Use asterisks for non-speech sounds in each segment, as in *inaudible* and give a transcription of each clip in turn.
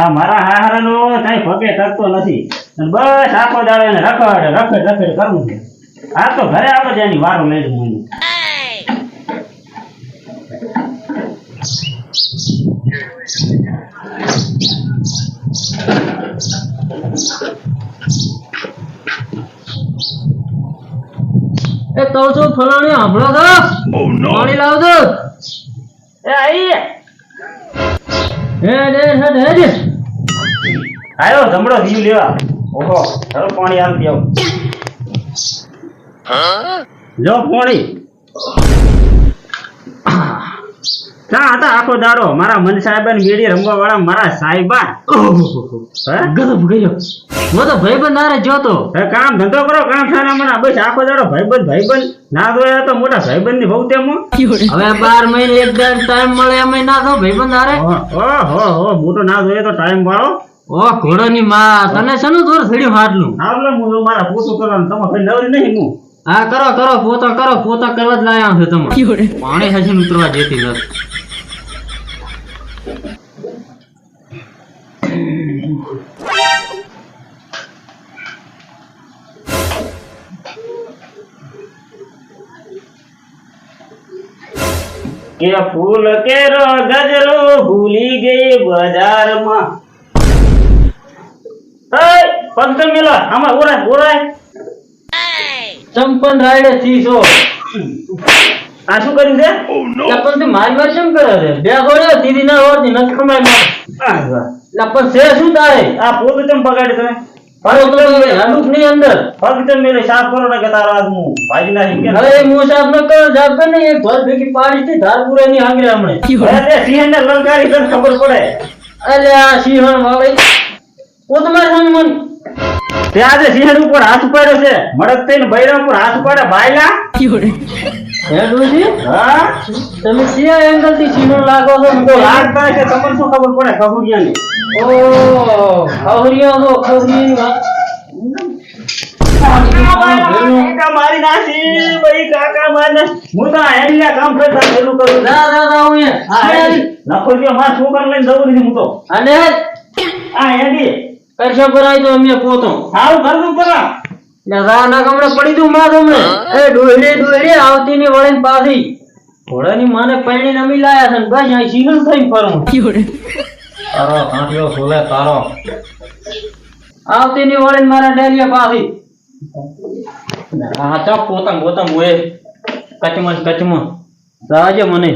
આ મારા હારાનો કઈ ભગે કરતો નથી. અને બસ આખો દાડો એને રખડ રખડ રખડ કરવું છે. આ તો ઘરે આવે છે એની વારો લઈ લઉં એની. એ તો શું ફલાણી સાંભળો તો. પાણી લાવજો. એ આઈ. હે હે હે. આવ્યો જમડો જીવ લેવા. ઓહો ચાલો પાણી આલતી આવું જો પાણી. ક્યાં હતા આખો દાડો? મારા મન સાહેબ મેળી રમવા વાળા મારા સાહેબા? ગજબ ગયો. હું તો ભાઈબંધ નારે જોતો હે કામ ધંધો કરો કામ સારા મને. બસ આખો દાડો ભાઈબંધ ભાઈબંધ. ના જોયા તો મોટા ભાઈબંધની બહુ તેમ હવે બાર મહિને એક ટાઈમ મળે એમ ના થો ભાઈબંધ નારે ઓહો હો મોટો ના જોઈએ તો ટાઈમ વાળો. ઓ ઘોડોની માં તને શેનું દોર થડ્યું હાટલું? આવલે હું મારા પોતું કરવાનું તમે કઈ નવરી નહીં હું. હા કરો કરો પોતો કરો પોતો કરવા જ લાયા છે તમે. પાણી હશે ઉતરવા જેતી નથી કે ફૂલ કેરો ગજરો ભૂલી ગઈ બજારમાં. પગ મેલો આમાં ઓરાય ઓરાય ચંપન રાયડે ચીસો આ શું કર્યું છે? લપનથી મારી માર શું કરે છે? બે ગોળ્યો દીદી ના હોતી નથી કમાઈ માં આ લપન છે શું તારે? આ પોતું કેમ બગાડી તમે? તો હાડુકની અંદર. કેમ મેલે સાફ કરો ને કે તારા હાથ હું ભાજી નાખી કે અરે હું સાહેબ ન કરો સાહેબ કર ને એક ઘર ભેગી પાડી હતી ધારપુરા ની આંગળે હમણે અરે તે સિંહને લલકારી તને ખબર પડે. આ સિંહણ વાળી. ઓ તમારે સામે મન. તે આજે સિંહણ ઉપર હાથ ઉપાડ્યો છે. મળદ થઈને બૈરા ઉપર હાથ ઉપાડે ભાઈલા? હે ડોશી હા? તમે સિંહ એંગલથી સિંહણ લાગો છો? તો લાગતા છે તમને શું ખબર પડે કબૂરિયાની ઓ ખવરિયા તો ખવરિયાની વાત. કાકા મારી નાસી ભાઈ કાકા મારી હું તો આ હેડીના કામ કરતા શરૂ કરું ના ના ના હું અહીંયા. હેડી. લખો જો લઈને નથી હું તો. અને? આ હેડી કરશો કરાય તો અમે પોતો. સારું કરવું પરા. ને રાના કમળે પડી દઉં માં તમને. એ ડોહડી ડોહડી આવતી ની વળે ને પાછી. ઘોડાની માને પૈણી નમી લાયા છે ને બસ અહીં સિંગલ થઈને ફરું. તારો કાંઠિયો ખોલે તારો. આવતી ની વળે ને મારા ડેલિયા પાછી. હા ચા પોતમ પોતમ ઓએ. કચમાં ને કચમાં રાજે મને.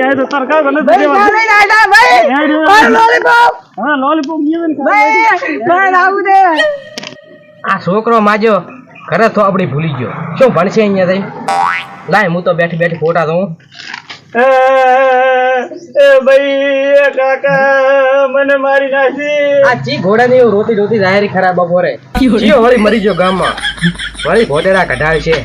આયો તો સરકાર બને હા લોલીપોપ આ છોકરો માજો ઘરે તો આપડી ભૂલી ગયો. શું ભણશે અહીંયા થઈ? લાય હું તો બેઠી બેઠી ફોટા દઉં. ભાઈ કાકા મને મારી નાસી આ ચી ઘોડાની રોતી રોતી જાહેરી ખરાબ બપોરે. જીઓ વળી મરી ગયો ગામમાં. વળી ઘોટેરા કઢાય છે.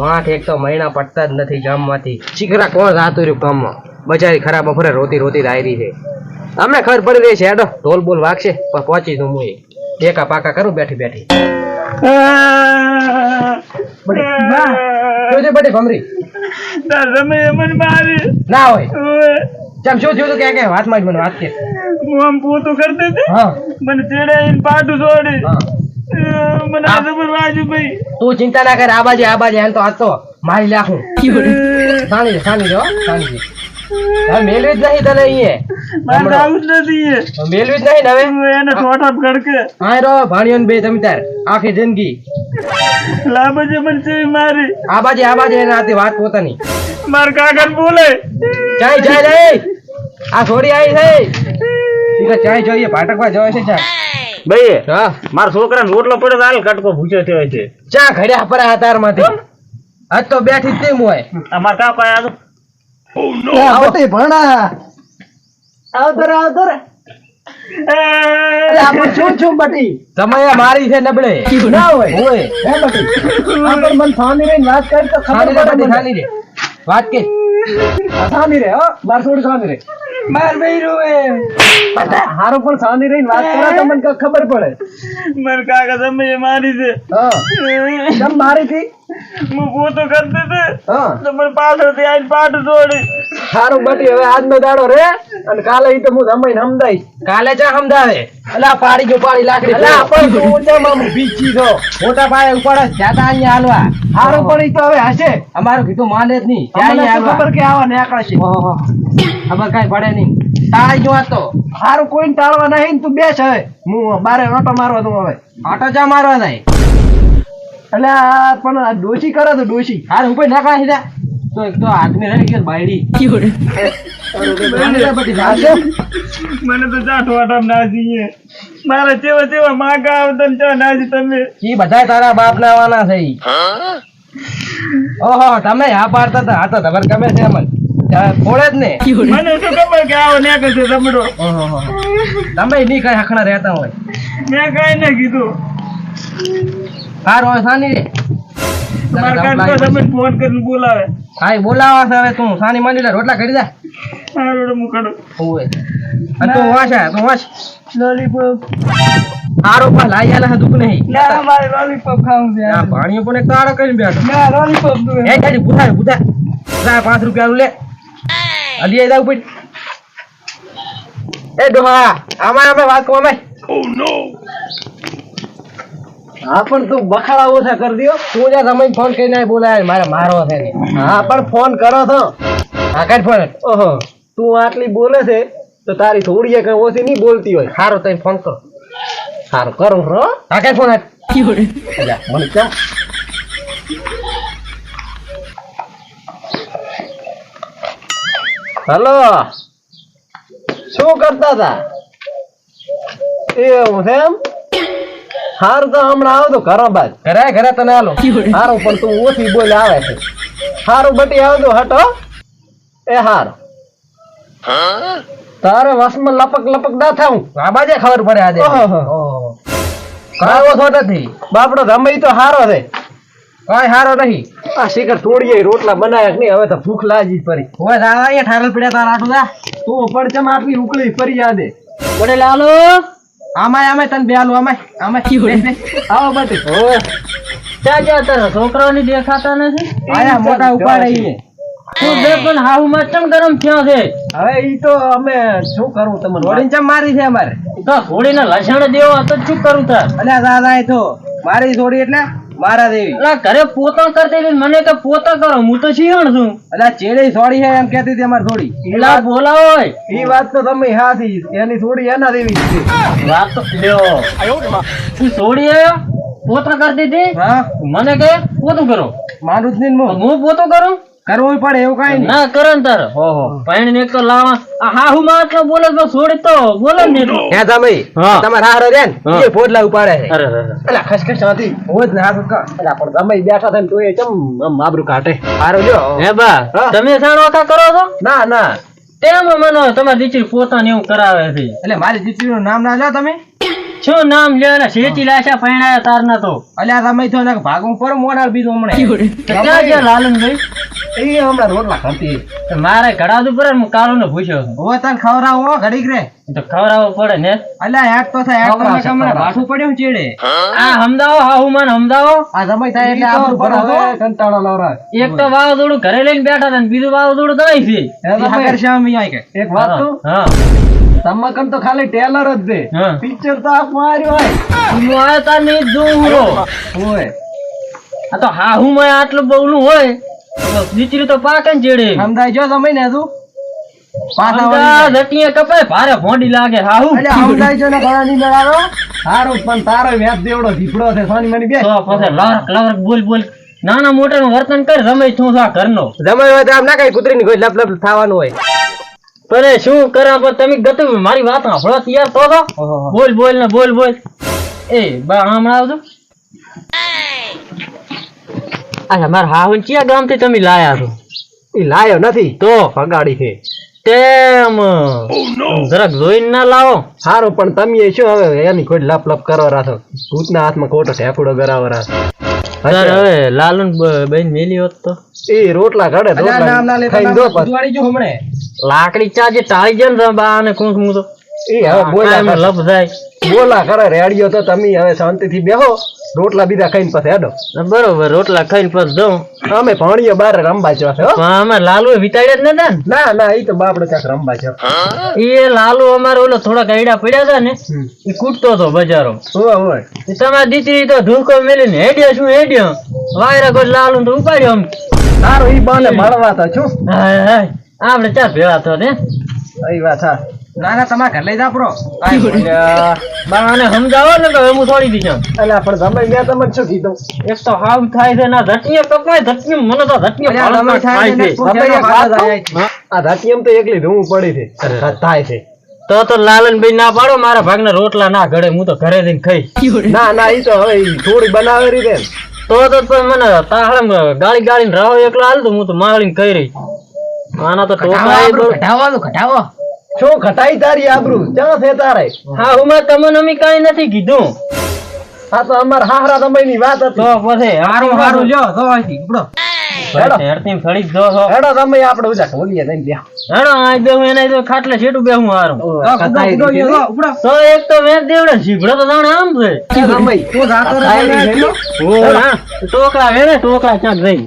માઠ એક તો મહિના પડતા જ નથી ગામમાંથી. ચીકરા કોણ જાતું રહ્યું ગામમાં? બચારી ખરાબ બપોરે રોતી રોતી જાહેરી છે. અમે ખબર પડી રહી છે હેડો ઢોલ બોલ વાગશે પણ પહોંચી દઉં હું એકા પાકા કરું બેઠી બેઠી. ભમરી. તમે મને મારી. ના હોય. ચમ શું થયું તું? કે કે વાતમાં જ મને વાત કે હું આમ પોતું કરતી હતી. મને ચેડાઈને પાટું છોડે. મને આ વાગ્યું ભાઈ તું ચિંતા ના કર આ બાજુ આ બાજુ એમ તો આજ તો મારી લાખું. સાની સાની રે સાની મેલવી જ નહીં તને અહીંયા. મારે આવું જ નથી મેલવી જ નહીં હવે? એને ઠોઠાપ ગડકે. હા રો ભાણિયો ને બે તમે તાર. આખી જિંદગી. લાંબો છે મારી. આ બાજે આ બાજે એના હાથે વાત પોતાની. માર કાકા બોલે. ચાય જાય લે આ છોડી આવી છે. સીધા ચાય જોઈએ ભાટકવા જવાય છે ચા ભાઈ હા. મારા છોકરાને રોટલો પડે હાલ કટકો ભૂચો થયો છે. ચા ઘડ્યા પર હાતારમાંથી આજ તો બેઠી જ તેમ હોય આ મારા કાકા આયા તો આવતી ભણા. આવતર આવતર આપણે શું છું બટી? તમે મારી છે નબળે. ના હોય. હોય. હે બટી? આપણ મન સાની રે વાત કર તો ખબર પડે સાની રે. વાત કે? સાની રે હો બાર થોડી સાની રે. માર બેઈ રોવે હારો પણ સાની રે વાત કરે તો મને ખબર પડે. મારા કાકા તમે મારી છે. હા. કેમ મારી થી હું કરતી હતી. મને પાછળથી આવીને પાટું તોડી સારું બટી હવે આજનો દાડો રે અને કાલે ઈ તો હું જમાઈને સમજાઈશ. કાલે ચા સમજાવે? અલા પાડી જો પાડી લાકડી. અલા પણ તું ઊંચા બીચી છો મોટા પાયે ઉપાડે જાતા અહીંયા હાલવા. સારું પણ ઈ તો હવે હશે. અમારું કીધું માને જ નહીં. ત્યાં અહીંયા ખબર કે આવા નીકળશે. ખબર કાઈ પડે નહીં. તાળી જોવા તો. સારું કોઈને ટાળવા નહીં ને તું બેસ હવે. હું બારે ઓટો મારવા દઉં હવે. ઓટો ચા મારવા નહીં? એટલે આ પણ આ ડોશી કરે તો ડોશી. હાર ના કાઢી સીધા તો. એક તો આદમી રહી ગયો બાયડી. મને તો ચાઠ વાટામ નાસી છે. મારે ચેવા ચેવા માગા આવતા ને ચા નાસી તમે? ઈ બધા તારા બાપ ના વાના છે ઓહો તમે હા પાડતા હતા. હા તો તમારે ગમે છે એમ જ. જ ને. મને શું ખબર કે આવો ને છે તમડો તમે નહીં કઈ હખણા રહેતા હોય. મેં કઈ ના કીધું. હાર હોય સાની. રે ફોન કરીને બોલાવે. હા બોલાવા છે હવે તું. સાની માની લે રોટલા કરી દે. હું ઓય. અને તું વાંચ તું વાંચ. લોલીપોપ. આરો પર લાઈ આલા દુખ નહીં. ના મારે લોલીપોપ ખાવું છે પણ કાળો કરીને બેઠો. ના લોલીપોપ દુએ એ કાજી બુધા રૂપિયા લે. અલી આઈ જાવ પડી એ ડોહા આમાં આપણે વાત કો અમે. હા પણ તું બખાડા ઓછા કરી દો તું જ્યાં તમે ફોન કરીને બોલાય મારે મારો છે હા પણ ફોન કરો તો. હા કાઢ ફોન ઓહો તું આટલી બોલે છે તો તારી થોડી કઈ ઓછી નહીં બોલતી હોય. સારો તઈ ફોન કરો. સારું કરું રો હા કાઢ ફોન *laughs* મને કેમ? હલો. શું કરતા હતા? એવું છે એમ? હારું તો હમણાં આવતો ઘરો બાદ. ઘરે ઘરે તને આલો હારો પણ તું ઓછી બોલ આવે છે. હારું બટી આવજો હટો. એ હાર. તારે વસમાં લપક લપક ના થાઉં. આ બાજે ખબર પડે આજે. કરાવો છો નથી બાપડો રમઈ તો હારો છે. કઈ હારો નહીં. આ શિખર થોડી રોટલા બનાયા નહીં? હવે તો ભૂખ લાગી જ પડી. હવે અહીંયા ઠારલ પડ્યા તારા આટલા તું પણ ચમ આટલી ઉકળી ફરી યાદે બોલે લાલો. આમાય આમાય તને બે આલુ આમાય આમાય. આવો બટી ઓ ક્યાં ક્યાં તારા છોકરાઓની દેખાતા નથી? આયા મોટા ઉપાડે ઈ. તું બે પણ હાહુ માં ચમ ગરમ થયો છે? હવે ઈ તો અમે શું કરું તમને? રોડીને ચમ મારી છે અમારે? તો ઘોડીને લસણ દેવો તો શું કરું તાર? અલ્યા દાદા એ તો. મારી થોડી એટલે મારા દેવી અલા ઘરે પોતા કરતી હતી મને કે પોતા કરો હું તો શિયાણ છું. અલા ચેડી સોડી છે એમ કહેતી હતી અમાર થોડી. એલા બોલા હોય એ વાત તો તમે હાથી એની થોડી એના દેવી છે. વાત તો લ્યો. તું સોડી આવ્યો પોતા કરતી હતી હા. મને કે પોતું કરો. મારું જ નહીં. હું. પોતું કરું? કરવું પડે એવું કઈ ના કરો ને તારે. ઓહો પાણી ને તો લાવા. આ હાહુ માં આટલો બોલે તો છોડી તો. બોલે ને હે તમે હા. હારો રે ને એ ફોડલા ઉપાડે છે. અરે અરે, અરે. ખસખસ સાથી હોજ ને આ કા અલા પણ તમે બેઠા થઈને તો એ ચમ આમ આબરૂ કાઢે. હારો જો. હે બા તમે સાણો કા કરો છો? ના ના. તેમ મને તમારી દીકરી પોતાને એવું કરાવે છે. એટલે મારી દીકરીનું નામ ના લો તમે. શું નામ લે ને શેતી લાશા પૈણાયા તારના તો. અલ્યા તમે તો ને ભાગું પર મોડાળ બીજું હમણે. ક્યાં ગયા લાલનભાઈ? એ હમણાં રોટલા ખાતી તો મારે ઘડાદુ પર હું કાળો ને પૂછ્યો છું. હવે તને ખવરાવો ઘડીક રે. તો ખવરાવો પડે ને. અલ્યા એક તો થાય એક ખવડાવશે, તો હમણાં ખવડાવશે. બાઠું પડ્યું ચેડે? આ હમદાવો હાહુ માં હમદાવો આ સમય થાય એટલે આપણું પર હવે કંટાળો લવરા એક તો વાવાઝોડું ઘરે લઈને બેઠા હતા ને બીજું વાવાઝોડું દવાઈ છે તો ખબર છે અહીંયા કે. એક વાત તો હા. તમકન તો ખાલી ટેલર જ દે. હા. પિક્ચર તો આપ માર્યો હોય. હું આવ્યો તાર ને જોઉં હોય આ તો હાહુ માં આટલું બોલું હોય. તો તો પાકે ને ચેડે સમજાય જો તમે ને તું પાછા જટીએ કપાય ભારે ભોંડી લાગે હાહુ. એટલે સમજાય જો ને ઘણા ની મેળાનો હારું પણ તારો વ્યાજ દેવડો દીપડો છે સોની મની બે. તો પછી લવરક લવરક બોલ બોલ. નાના મોટા નું વર્તન કર રમે છું છું આ ઘરનો. જમાઈ હોય તો આમ ના કઈ કુતરી ની કોઈ લપ લપ થવાનું હોય. પણ શું કરા પણ તમે ગતું મારી વાત સાંભળો તૈયાર તો તો બોલ બોલ ને બોલ બોલ. એ બા હમણાં આવજો. અચ્છા મારા હાહુ ચિયા ગામથી તમે લાયા છો? એ લાયો નથી. તો? ફગાડી છે. તેમ. જરાક જોઈને ના લાવો. સારું પણ તમે શું હવે એની કોઈ લપ લપ કરો રાખો ભૂતના હાથમાં ખોટો ઠેકડો કરાવો રાખો હવે લાલન બેન મેલી હોત તો? એ રોટલા કાઢે. લાકડી ચાજે ટાળી જાય ને બા અને કુંક હું તો. એ હવે બોલા લપ જાય. બોલા કરે રેડિયો તો તમે હવે શાંતિથી બેહો. રોટલા બીજા ખાઈને પછી હેડો. બરોબર રોટલા ખાઈને પછી જાઉં. અમે ભણીએ બાર રમવા જવા છે હો. લાલુ વિતાડ્યા જ નતા ના? ના એ તો બાપડે ક્યાંક રમવા છે એ લાલુ અમારે ઓલો થોડાક આઈડા પડ્યા હતા ને એ કૂટતો હતો બજારો. હોય હોય તમારી દીકરી તો ધૂકો મેલીને હેડ્યો શું હેડ્યો. વાયરા કોઈ લાલુ તો ઉપાડ્યો આમ સારું ઈ બાને મળવા તો છું હાય હાય આપણે ચાર ભેળા તો ને. એ વાત હા. ના ના તમારે ઘર લઈ જા પ્રો બાને સમજાવો ને કે હું છોડી દીધો અલા પણ તમે મેં તમને શું કીધું? એક તો હાવ થાય છે ના ધટકીએ કપાય ધટકી મને તો થાય છે ને, કહું? આ તો એકલી ધૂમ પડી છે. થાય છે. તો તો લાલનભાઈ ના પાડો મારા ભાગના રોટલા ના ઘડે હું તો ઘરે જઈને ખાઈ ના ના એ તો હવે થોડી બનાવે રીતે તો તો પણ મને તાહળે ગાળી ગાળીને રાહો એકલો હાલ તો હું તો માળીને ખાઈ રહી. આના તો ટોપા ઘટાવો બહુ- શું ઘટાઈ તારી આબરૂ. ચા છે તારે? હા. હું માં તમને અમે કઈ નથી કીધું. આ તો અમાર હાહરા સમયની વાત તો હતી પછી હારું હારું. લ્યો તો હેડો. હેડતી ફળી જો છો હેડો તમે આપણે બધા ઢોલીએ જઈને બેહ. હેડો આ બેહું એના તો ખાટલે છેટું બેહું હારું. કથાઈ તો એક તો મેં દેવડે તો જાણે આમ છે. સમય. કથાઈ દીધી ઓ ટોકરા વેણે ટોકરા ક્યાંક જઈ.